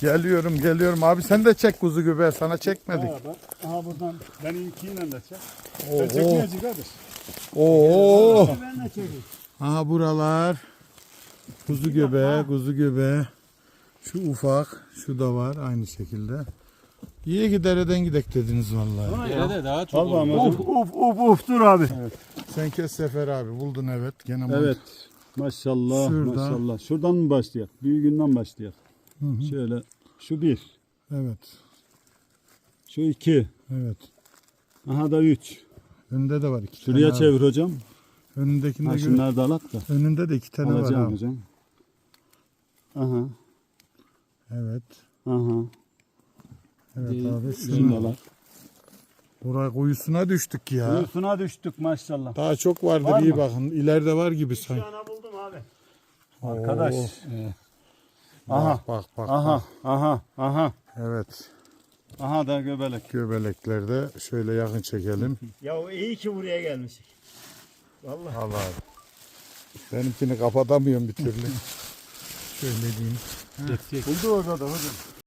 Geliyorum geliyorum. Abi sen de çek kuzu göbeği. Sana çekmedik. Ha, bak. Aha buradan benimkiyle de çek. Ben Oo. çekmeyeceğim kardeş. Oo. Ben de çekeyim. Aha buralar. Kuzu göbeği, kuzu göbeği. Şu ufak, şu da var aynı şekilde. İyi ki dereden gidek dediniz vallahi. Derede daha çok Vallahi olur. ama- Uf uf uf uf dur abi. Sen kes Sefer abi buldun evet. Gene Evet. Maşallah Şurada. maşallah. Şuradan mı başlayak? Büyüğünden başlayak. Hı hı. Şöyle şu bir. Evet. Şu iki. Evet. Aha da üç. Önünde de var iki Şuraya tane. çevir hocam. Önündekinde Ha, gör. şunları da alat da. Önünde de iki tane var Alacağım abi. hocam. Aha. Evet. Aha. Evet abi. Şunu. Şundalar. Buraya kuyusuna düştük ya. Kuyusuna düştük maşallah. Daha çok vardır Var iyi mı? bakın. İleride var gibi sanki. Ana buldum abi. Arkadaş. Oo. Aha. Bak bak bak. Aha. bak. Aha. Aha. Evet. Aha da göbelek. Göbeleklerde şöyle yakın çekelim. Ya iyi ki buraya gelmişik. Vallahi. Allah. Benimkini kapatamıyorum bir türlü. şöyle diyeyim. Buldu orada da hocam.